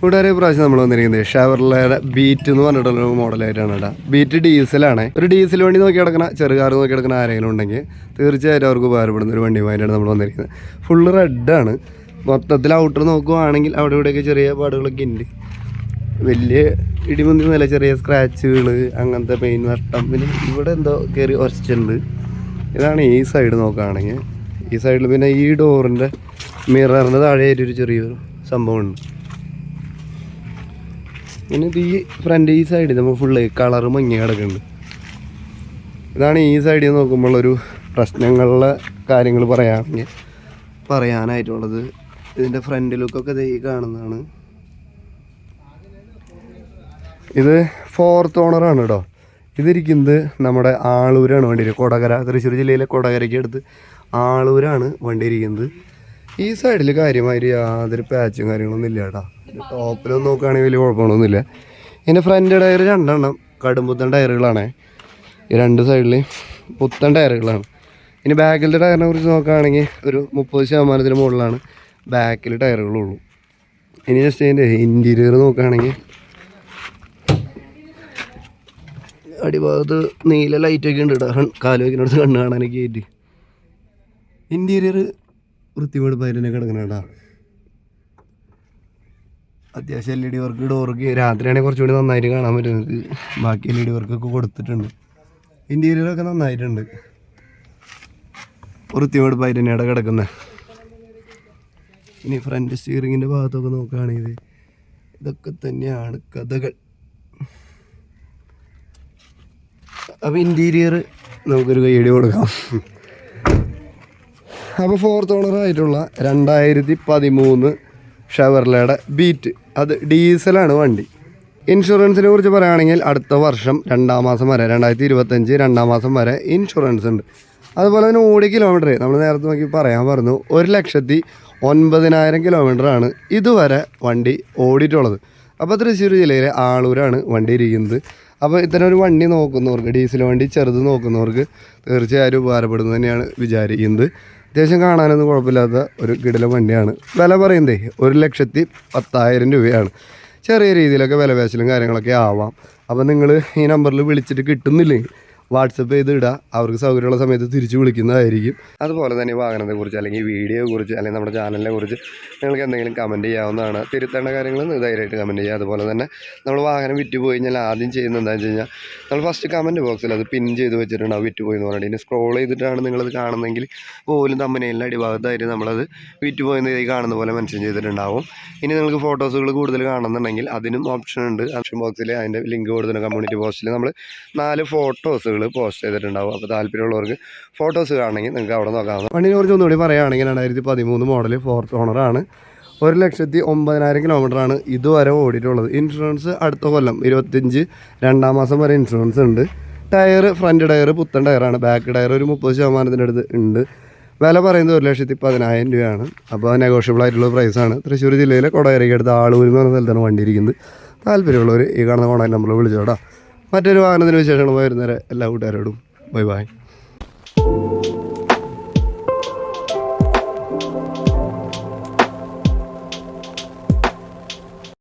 കൂട്ടുകാരെ പ്രാവശ്യം നമ്മൾ വന്നിരിക്കുന്നത് ഷവർലയുടെ ബീറ്റ് എന്ന് പറഞ്ഞിട്ടുള്ള ഒരു മോഡലായിട്ടാണ് കേട്ടോ. ബീറ്റ് ഡീസലാണ്. ഒരു ഡീസൽ വണ്ടി നോക്കി കിടക്കണ ചെറുകാർ നോക്കി കിടക്കണ ആരെങ്കിലും ഉണ്ടെങ്കിൽ തീർച്ചയായിട്ടും അവർക്ക് ഉപകാരപ്പെടുന്ന ഒരു വണ്ടി വണ്ടിയുമായിട്ടാണ് നമ്മൾ വന്നിരിക്കുന്നത്. ഫുള്ള് റെഡാണ് മൊത്തത്തിൽ ഔട്ടർ നോക്കുവാണെങ്കിൽ അവിടെ ഇവിടെയൊക്കെ ചെറിയ പാടുകളൊക്കെ ഉണ്ട്. വലിയ ഇടിമുന്നില്ല ചെറിയ സ്ക്രാച്ചുകൾ അങ്ങനത്തെ പെയിൻ നഷ്ടം. പിന്നെ ഇവിടെ എന്തോ കയറി ഒരച്ചുണ്ട് ഇതാണ് ഈ സൈഡ് നോക്കുകയാണെങ്കിൽ. ഈ സൈഡിൽ പിന്നെ ഈ ഡോറിന്റെ മിററിന്റെ താഴെയായിട്ട് ഒരു ചെറിയൊരു സംഭവമുണ്ട്. പിന്നെ ഈ ഫ്രണ്ട് ഈ സൈഡിൽ നമ്മൾ ഫുള്ള് കളർ മങ്ങി കിടക്കുന്നുണ്ട് ഇതാണ് ഈ സൈഡിൽ നോക്കുമ്പോൾ ഒരു പ്രശ്നങ്ങളിലെ കാര്യങ്ങൾ പറയാണെങ്കിൽ പറയാനായിട്ടുള്ളത്. ഇതിന്റെ ഫ്രണ്ട് ലുക്കൊക്കെ ഇത് ഈ കാണുന്നതാണ്. ഇത് ഫോർത്ത് ഓണറാണ് കേട്ടോ ഇതിരിക്കുന്നത് നമ്മുടെ ആളൂരാണ് വണ്ടി കൊടകര തൃശ്ശൂർ ജില്ലയിലെ കൊടകരയ്ക്ക് അടുത്ത് ആളൂരാണ് വണ്ടി ഇരിക്കുന്നത് ഈ സൈഡിൽ കാര്യമായിട്ട് യാതൊരു പാച്ചും കാര്യങ്ങളൊന്നും ഇല്ല കേട്ടോ ടോപ്പിലൊന്നും നോക്കുകയാണെങ്കിൽ വലിയ കുഴപ്പമൊന്നുമില്ല ഇതിന്റെ ഫ്രണ്ട് ടയർ രണ്ടെണ്ണം കടുംപുത്തൻ ടയറുകളാണ് രണ്ട് സൈഡിൽ പുത്തൻ ടയറുകളാണ് ഇനി ബാക്കിലത്തെ ടയറിനെ കുറിച്ച് നോക്കുകയാണെങ്കിൽ ഒരു മുപ്പത് ശതമാനത്തിന് മുകളിലാണ് ബാക്കിൽ ടയറുകളുള്ളൂ ഇനി ജസ്റ്റ് അതിന്റെ ഇന്റീരിയർ നോക്കുകയാണെങ്കിൽ അടിഭാഗത്ത് നീല ലൈറ്റൊക്കെ ഉണ്ട് കേട്ടോ കാൽ വയ്ക്കുന്നിടത്ത് കണ്ണ് കാണാനൊക്കെ ആയിട്ട്. ഇന്റീരിയർ വൃത്തിവെടുപ്പായിട്ട് തന്നെ കിടക്കണം കേട്ടോ അത്യാവശ്യം എൽ ഇ ഡി വർക്ക് ഡോർക്ക് രാത്രിയാണെങ്കിൽ കുറച്ചുകൂടി നന്നായിട്ട് കാണാൻ പറ്റും നിങ്ങൾക്ക് ബാക്കി എൽ ഇ ഡി വർക്കൊക്കെ കൊടുത്തിട്ടുണ്ട്. ഇന്റീരിയറൊക്കെ നന്നായിട്ടുണ്ട്. വൃത്തിവെടുപ്പായിട്ട് തന്നെയാണ് കിടക്കുന്നത് ഇനി ഫ്രണ്ട് സ്റ്റിയറിങ്ങിന്റെ ഭാഗത്തൊക്കെ നോക്കുകയാണെങ്കിൽ ഇതൊക്കെ തന്നെയാണ് കഥകൾ. അപ്പോൾ ഇന്റീരിയർ നമുക്കൊരു കൈയടി കൊടുക്കാം. അപ്പോൾ ഫോർത്ത് ഓണർ ആയിട്ടുള്ള രണ്ടായിരത്തി പതിമൂന്ന് ഷവർലയുടെ ബീറ്റ്. അത് ഡീസലാണ് വണ്ടി. ഇൻഷുറൻസിനെ കുറിച്ച് പറയുകയാണെങ്കിൽ അടുത്ത വർഷം രണ്ടാം മാസം വരെ രണ്ടായിരത്തി ഇരുപത്തഞ്ച് രണ്ടാം മാസം വരെ ഇൻഷുറൻസ് ഉണ്ട്. അതുപോലെ തന്നെ ഓടി കിലോമീറ്റർ നമ്മൾ നേരത്തെ നോക്കി പറയാൻ പറഞ്ഞു ഒരു ലക്ഷത്തി ഒൻപതിനായിരം കിലോമീറ്ററാണ് ഇതുവരെ വണ്ടി ഓടിയിട്ടുള്ളത്. അപ്പോൾ തൃശ്ശൂർ ജില്ലയിലെ ആളൂരാണ് വണ്ടി ഇരിക്കുന്നത്. അപ്പോൾ ഇത്തരം ഒരു വണ്ടി നോക്കുന്നവർക്ക് ഡീസൽ വണ്ടി ചെറുത് നോക്കുന്നവർക്ക് തീർച്ചയായും ഉപകാരപ്പെടുന്നു തന്നെയാണ് വിചാരിക്കുന്നത്. അത്യാവശ്യം കാണാനൊന്നും കുഴപ്പമില്ലാത്ത ഒരു കിടില വണ്ടിയാണ്. വില പറയുന്നതേ ഒരു ലക്ഷത്തി പത്തായിരം രൂപയാണ്. ചെറിയ രീതിയിലൊക്കെ വില പേശലും കാര്യങ്ങളൊക്കെ ആവാം. അപ്പോൾ നിങ്ങൾ ഈ നമ്പറിൽ വിളിച്ചിട്ട് കിട്ടുന്നില്ലെങ്കിൽ വാട്സപ്പ് ചെയ്ത് ഇടുക അവർക്ക് സൗകര്യമുള്ള സമയത്ത് തിരിച്ച് വിളിക്കുന്നതായിരിക്കും. അതുപോലെ തന്നെ വാഹനത്തെക്കുറിച്ച് അല്ലെങ്കിൽ വീഡിയോയെ കുറിച്ച് അല്ലെങ്കിൽ നമ്മുടെ ചാനലിനെ കുറിച്ച് നിങ്ങൾക്ക് എന്തെങ്കിലും കമന്റ് ചെയ്യാവുന്നതാണ്. തിരുത്തേണ്ട കാര്യങ്ങൾ ധൈര്യമായിട്ട് കമന്റ് ചെയ്യുക അതുപോലെ തന്നെ നമ്മൾ വാഹനം വിറ്റ് പോയി കഴിഞ്ഞാൽ ആദ്യം ചെയ്യുന്നത് എന്താണെന്ന് വെച്ച് കഴിഞ്ഞാൽ നമ്മൾ ഫസ്റ്റ് കമന്റ് ബോക്സിൽ അത് പിൻ ചെയ്ത് വെച്ചിട്ടുണ്ടാവും വിറ്റ് പോയി എന്ന് പറഞ്ഞിട്ട്. ഇനി സ്ക്രോൾ ചെയ്തിട്ടാണ് നിങ്ങളത് കാണുന്നതെങ്കിൽ പോലും തമ്മനയിലെ അടിഭാഗത്തായിട്ട് നമ്മളത് വിറ്റ് പോയെന്ന് ഈ കാണുന്ന പോലെ മെൻഷൻ ചെയ്തിട്ടുണ്ടാവും. ഇനി നിങ്ങൾക്ക് ഫോട്ടോസുകൾ കൂടുതൽ കാണുന്നുണ്ടെങ്കിൽ അതിനും ഓപ്ഷൻ ഉണ്ട്. ഓപ്ഷൻ ബോക്സിൽ അതിന്റെ ലിങ്ക് കൊടുത്തിട്ടുണ്ട് കമ്മ്യൂണിറ്റി പോസ്റ്റിൽ നമ്മൾ നാല് ഫോട്ടോസുകൾ പോസ്റ്റ് ചെയ്തിട്ടുണ്ടാവും. അപ്പോൾ താല്പര്യമുള്ളവർക്ക് ഫോട്ടോസ് കാണണമെങ്കിൽ നിങ്ങൾക്ക് അവിടെ നോക്കാവുന്ന വണ്ടിനെ കുറിച്ച് ഒന്നുകൂടി പറയുകയാണെങ്കിൽ രണ്ടായിരത്തി പതിമൂന്ന് മോഡൽ ഫോർത്ത് ഓണറാണ് ഒരു ലക്ഷത്തി ഒമ്പതിനായിരം കിലോമീറ്ററാണ് ഇതുവരെ ഓടിയിട്ടുള്ളത്. ഇൻഷുറൻസ് അടുത്ത കൊല്ലം ഇരുപത്തഞ്ച് രണ്ടാം മാസം വരെ ഇൻഷുറൻസ് ഉണ്ട്. ടയർ ഫ്രണ്ട് ടയർ പുത്തൻ ടയറാണ് ബാക്ക് ടയർ ഒരു മുപ്പത് ശതമാനത്തിന്റെ അടുത്ത് ഉണ്ട്. വില പറയുന്നത് ഒരു ലക്ഷത്തി പതിനായിരം രൂപയാണ്. അപ്പോൾ നെഗോഷ്യബിൾ ആയിട്ടുള്ള പ്രൈസാണ് തൃശ്ശൂർ ജില്ലയിലെ കൊടകരയ്ക്ക് അടുത്ത് ആളൂർ എന്ന് സ്ഥലത്താണ് വണ്ടി ഇരിക്കുന്നത്. താല്പര്യമുള്ളവർ ഈ കാണുന്ന കോൺടാക്ട് നമ്പറിൽ വിളിച്ചോടാ മറ്റൊരു വാഹനത്തിന് വിശേഷങ്ങൾ വരുന്നവരെ എല്ലാ കൂട്ടുകാരോടും ബൈ ബൈ